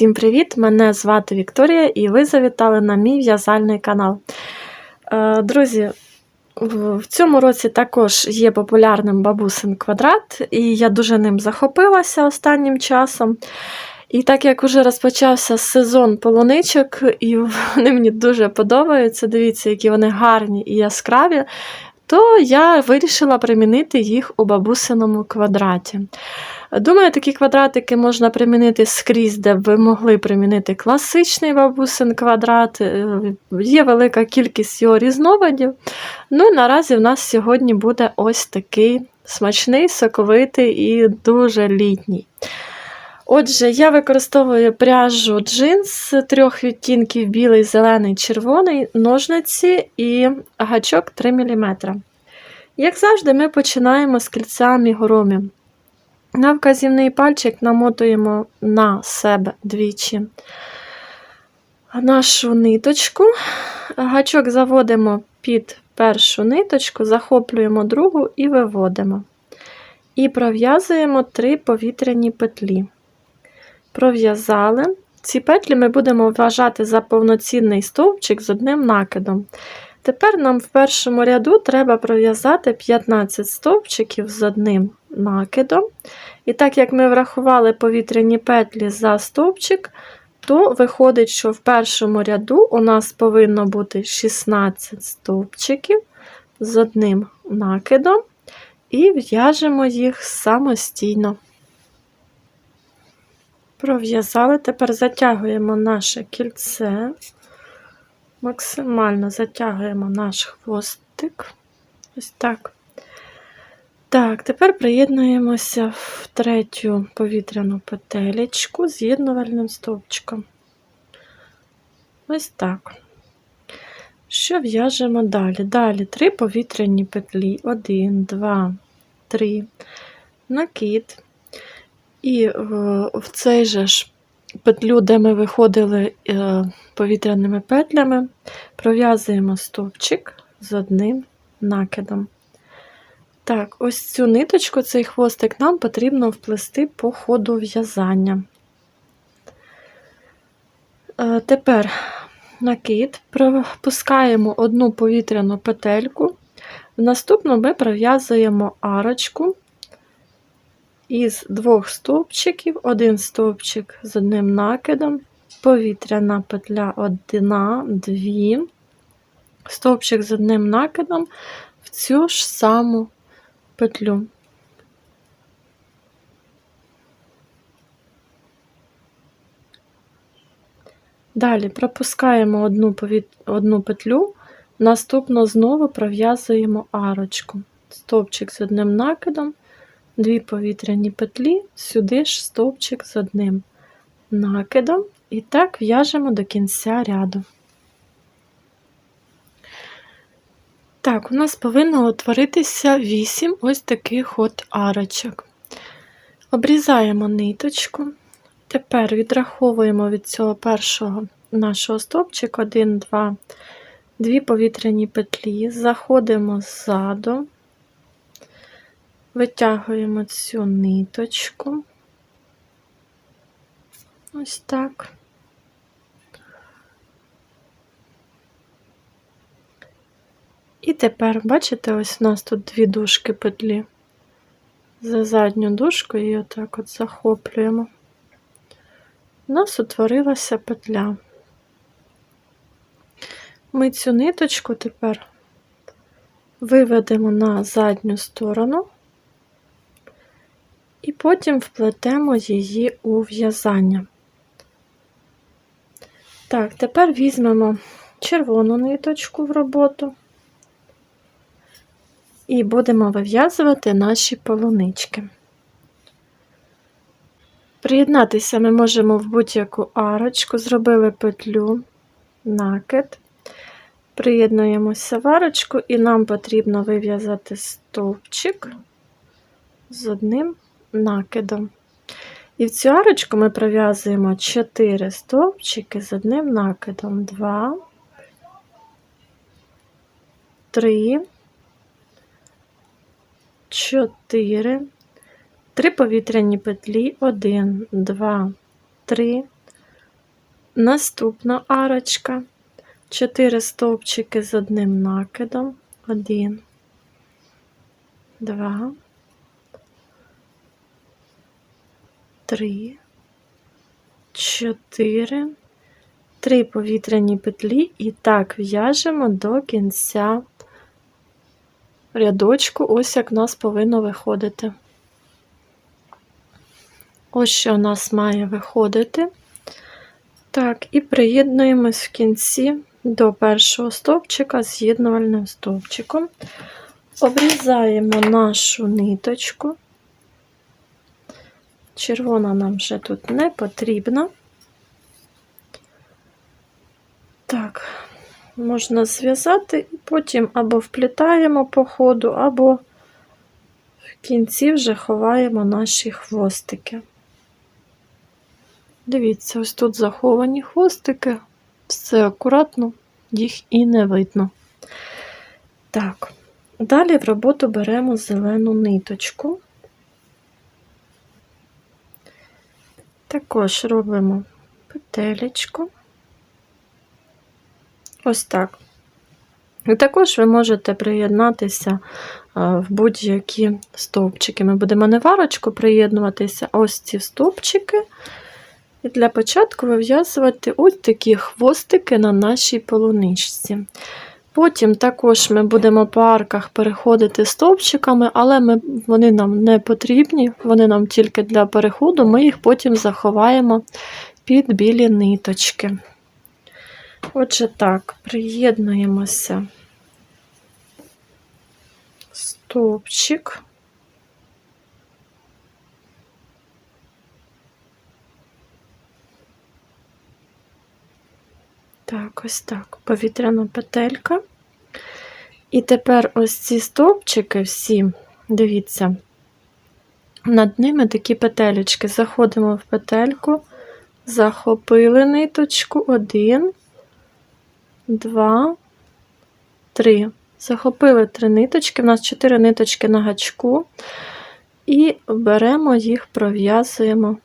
Всім привіт! Мене звати Вікторія і ви завітали на мій в'язальний канал. Е, Друзі, в цьому році також є популярним бабусин квадрат, і я дуже ним захопилася останнім часом. І так як вже розпочався сезон полуничок, і вони мені дуже подобаються, дивіться, які вони гарні і яскраві, то я вирішила примінити їх у бабусиному квадраті. Думаю, такі квадратики можна примінити скрізь, де б ви могли примінити класичний бабусин квадрат. Е, Є велика кількість його різновидів. Ну, наразі в нас сьогодні буде ось такий смачний, соковитий і дуже літній. Отже, я використовую пряжу джинс трьох відтінків білий, зелений, червоний, ножниці і гачок 3 мм. Як завжди, ми починаємо з кільця амігурумі. На вказівний пальчик намотуємо на себе двічі нашу ниточку. Гачок заводимо під першу ниточку, захоплюємо другу і виводимо. І пров'язуємо три повітряні петлі. Пров'язали. Ці петлі ми будемо вважати за повноцінний стовпчик з одним накидом. Тепер нам в першому ряду треба пров'язати 15 стовпчиків з одним накидом. І так як ми врахували повітряні петлі за стовпчик, то виходить, що в першому ряду у нас повинно бути 16 стовпчиків з одним накидом, і в'яжемо їх самостійно. Пров'язали, тепер затягуємо наше кільце, максимально затягуємо наш хвостик. Ось так. Так, тепер приєднуємося в третю повітряну петелечку з'єднувальним стовпчиком. Ось так. Що в'яжемо далі? Далі три повітряні петлі. Один, два, три, накид. І в цей же ж петлю, де ми виходили е, повітряними петлями, пров'язуємо стовпчик з одним накидом. Так, ось цю ниточку, цей хвостик нам потрібно вплести по ходу в'язання. Е, тепер накид, пропускаємо одну повітряну петельку, в наступну ми пров'язуємо арочку із двох стовпчиків, один стовпчик з одним накидом, повітряна петля одна, дві, стовпчик з одним накидом в цю ж саму петлю. Далі пропускаємо одну, повіт... одну петлю, наступно знову пров'язуємо арочку. Стовпчик з одним накидом, дві повітряні петлі, сюди ж стовпчик з одним накидом, і так в'яжемо до кінця ряду. Так, у нас повинно утворитися 8 ось таких от арочок. Обрізаємо ниточку. Тепер відраховуємо від цього першого нашого стовпчика 1, 2, 2 повітряні петлі, заходимо ззаду, витягуємо цю ниточку. Ось так. І тепер, бачите, ось у нас тут дві дужки петлі. За задню дужку і отак от захоплюємо. У нас утворилася петля. Ми цю ниточку тепер виведемо на задню сторону і потім вплетемо її у в'язання. Так, тепер візьмемо червону ниточку в роботу і будемо вив'язувати наші полунички. Приєднатися ми можемо в будь-яку арочку, зробили петлю, накид, приєднуємося в арочку, і нам потрібно вив'язати стовпчик з одним накидом. І в цю арочку ми пров'язуємо 4 стовпчики з одним накидом. 2, 3, 4, 3 повітряні петлі, 1, 2, 3, Наступна арочка. 4 стовпчики з одним накидом. 1, 2, 3, 4, 3 повітряні петлі і так в'яжемо до кінця рядочку, ось як в нас повинно виходити. Ось що у нас має виходити. Так, і приєднуємось в кінці до першого стовпчика з'єднувальним стовпчиком. Обрізаємо нашу ниточку. Червона нам вже тут не потрібна. Так, можна зв'язати і потім або вплітаємо по ходу, або в кінці вже ховаємо наші хвостики. Дивіться, ось тут заховані хвостики, все акуратно, їх і не видно. Так, далі в роботу беремо зелену ниточку. Також робимо петелечку. Ось так. І також ви можете приєднатися в будь-які стовпчики. Ми будемо не варочку приєднуватися, ось ці стовпчики. І для початку вив'язувати ось такі хвостики на нашій полуничці. Потім також ми будемо по арках переходити стовпчиками, але ми, вони нам не потрібні, вони нам тільки для переходу, ми їх потім заховаємо під білі ниточки. Отже, так, приєднуємося стовпчик. Так, ось так, повітряна петелька. І тепер ось ці стовпчики всі, дивіться, над ними такі петелечки. Заходимо в петельку, захопили ниточку, один, два, три. Захопили три ниточки, у нас чотири ниточки на гачку, і беремо їх, пров'язуємо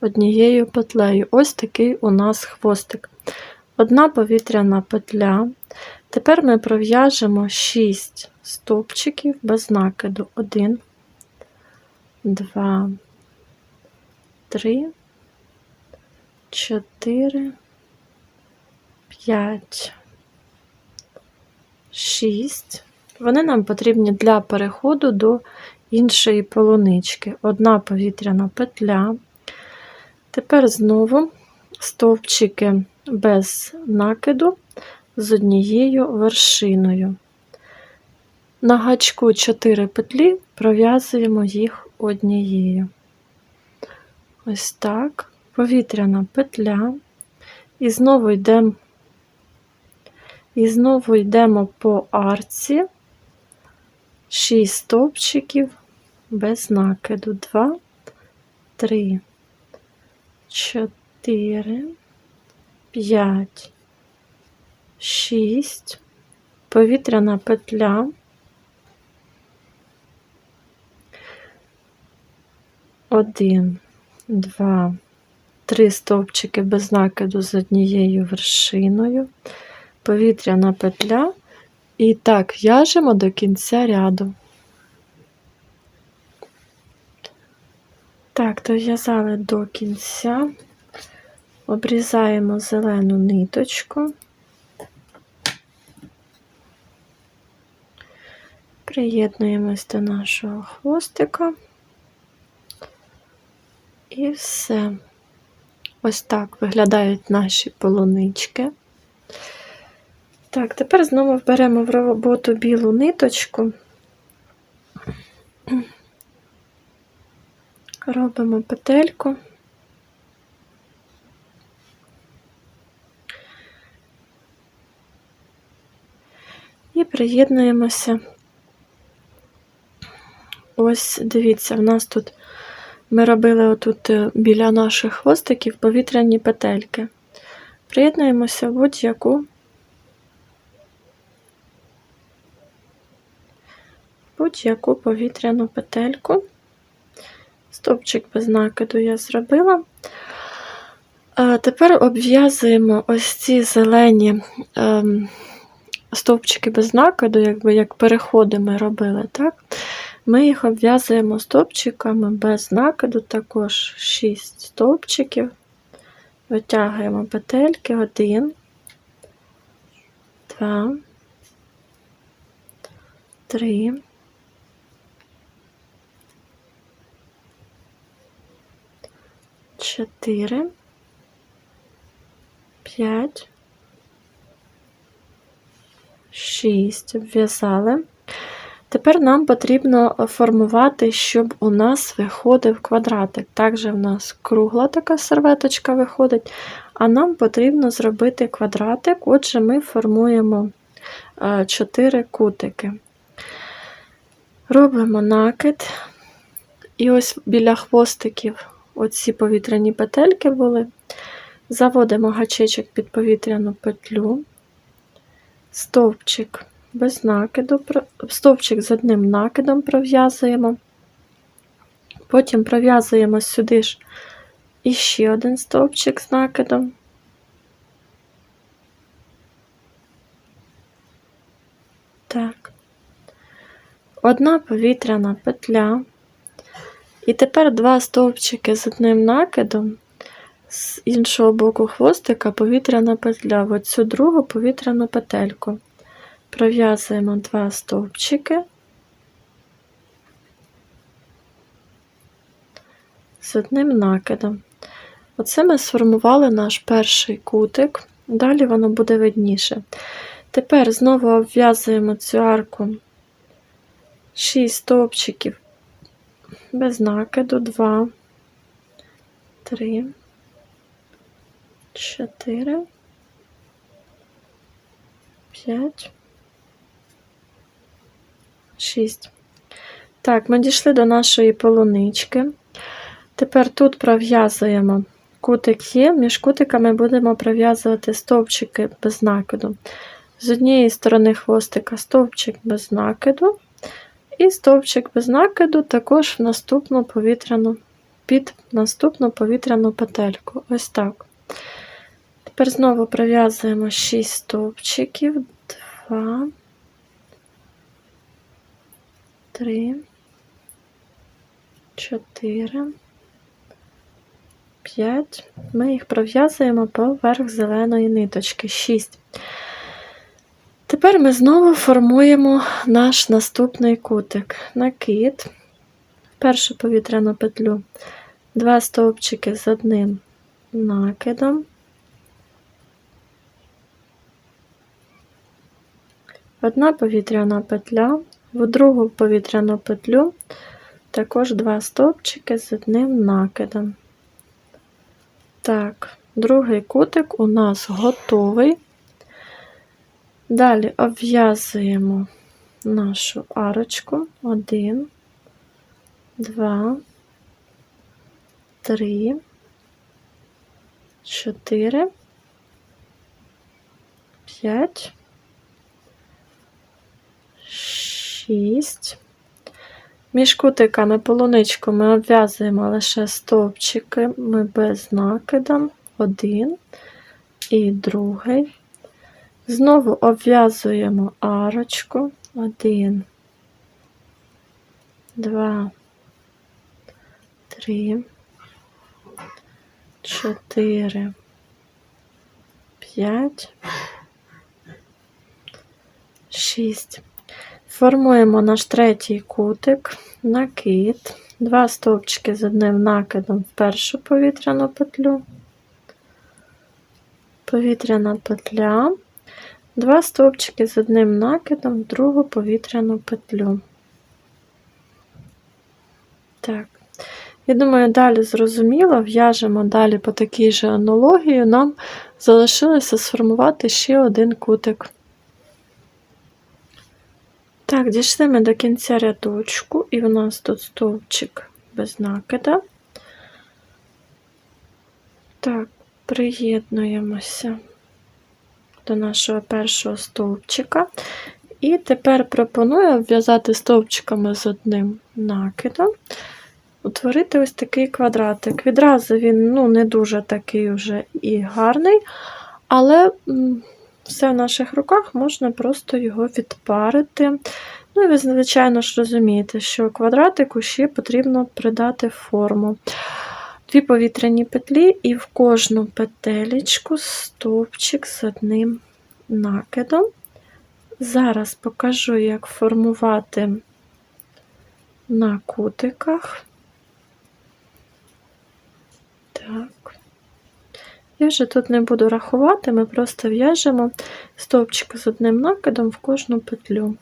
однією петлею. Ось такий у нас хвостик. Одна повітряна петля. Тепер ми пров'яжемо 6 стовпчиків без накиду. 1, 2, 3, 4, 5, 6. Вони нам потрібні для переходу до іншої полунички. Одна повітряна петля. Тепер знову стовпчики без накиду з однією вершиною. На гачку 4 петлі пров'язуємо їх однією. Ось так, повітряна петля, і знову йдемо і знову йдемо по арці 6 стовпчиків без накиду. 2, 3, 4, 5, 6, повітряна петля. Один, два, три стовпчики без накиду з однією вершиною, повітряна петля, і так в'яжемо до кінця ряду. Так, дов'язали до кінця, обрізаємо зелену ниточку, приєднуємось до нашого хвостика і все. Ось так виглядають наші полунички. Так, тепер знову беремо в роботу білу ниточку. робимо петельку. І приєднуємося. Ось, дивіться, в нас тут ми робили отут е, біля наших хвостиків повітряні петельки. Приєднуємося в будь-яку будь-яку повітряну петельку. Стопчик без накиду я зробила. Тепер обв'язуємо ось ці зелені ем, стовпчики без накиду, якби як переходи ми робили, так? Ми їх обв'язуємо стовпчиками без накиду, також 6 стовпчиків. Витягуємо петельки, 1, 2, 3, 4, 5, 6 обв'язали. Тепер нам потрібно формувати, щоб у нас виходив квадратик. Також в нас кругла така серветочка виходить, а нам потрібно зробити квадратик, отже, ми формуємо 4 кутики. Робимо накид, і ось біля хвостиків оці повітряні петельки були. Заводимо гачечок під повітряну петлю, стовпчик без накиду, стовпчик з одним накидом пров'язуємо, потім пров'язуємо сюди ж іще один стовпчик з накидом. Так, одна повітряна петля. І тепер два стовпчики з одним накидом, з іншого боку хвостика повітряна петля в оцю другу повітряну петельку. Пров'язуємо два стовпчики. З одним накидом. Оце ми сформували наш перший кутик, далі воно буде видніше. Тепер знову обв'язуємо цю арку. 6 стовпчиків. Без накиду, 2, 3, 4, 5, 6. Так, ми дійшли до нашої полунички. Тепер тут пров'язуємо кутик є, між кутиками будемо пров'язувати стовпчики без накиду. З однієї сторони хвостика стовпчик без накиду, і стовпчик без накиду також в наступну повітряну, під наступну повітряну петельку. Ось так. Тепер знову пров'язуємо 6 стовпчиків, 2, 3, 4, 5. Ми їх пров'язуємо поверх зеленої ниточки. 6. Тепер ми знову формуємо наш наступний кутик. Накид, першу повітряну петлю, два стовпчики з одним накидом. Одна повітряна петля, в другу повітряну петлю також два стовпчики з одним накидом. Так, другий кутик у нас готовий. Далі обв'язуємо нашу арочку. Один, два, три, чотири, п'ять. Між кутиками полуничку ми обв'язуємо лише стовпчиками без накида. Один і другий. Знову обв'язуємо арочку. Один, два, три, чотири, п'ять, шість. Формуємо наш третій кутик, накид, два стовпчики з одним накидом в першу повітряну петлю, повітряна петля. Два стовпчики з одним накидом в другу повітряну петлю. Так, я думаю, далі зрозуміло, в'яжемо далі по такій же аналогії, нам залишилося сформувати ще один кутик. Так, дійшли ми до кінця рядочку, і у нас тут стовпчик без накида. Так, приєднуємося до нашого першого стовпчика. І тепер пропоную обв'язати стовпчиками з одним накидом. утворити ось такий квадратик. Відразу він ну, не дуже такий вже і гарний, але все в наших руках можна просто його відпарити. Ну і ви, звичайно ж, розумієте, що квадратику ще потрібно придати форму. Дві повітряні петлі, і в кожну петелечку стовпчик з одним накидом. Зараз покажу, як формувати на кутиках. Так. Я вже тут не буду рахувати, ми просто в'яжемо стовпчик з одним накидом в кожну петлю.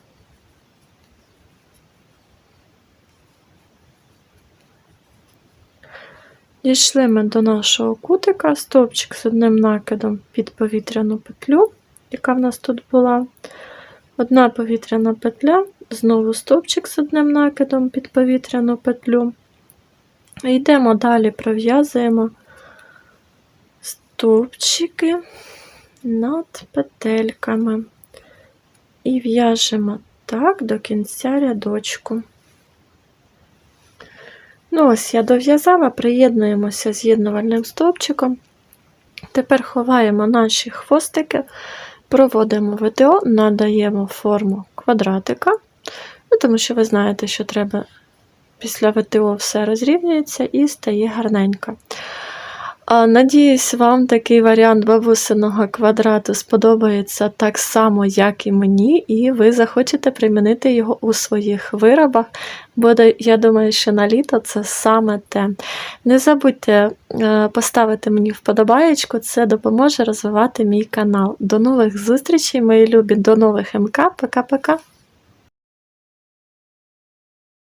Дійшли ми до нашого кутика, стовпчик з одним накидом під повітряну петлю, яка в нас тут була. Одна повітряна петля, знову стовпчик з одним накидом під повітряну петлю. Йдемо далі, пров'язуємо стовпчики над петельками і в'яжемо так до кінця рядочку. Ну, ось я дов'язала, приєднуємося з'єднувальним стовпчиком. Тепер ховаємо наші хвостики, проводимо ВТО, надаємо форму квадратика, ну, тому що ви знаєте, що треба після ВТО все розрівнюється і стає гарненько. Надіюсь, вам такий варіант бабусиного квадрату сподобається так само, як і мені, і ви захочете примінити його у своїх виробах, бо я думаю, що на літо це саме те. Не забудьте е, поставити мені вподобаєчку, це допоможе розвивати мій канал. До нових зустрічей, мої любі, до нових МК. Пока-пока.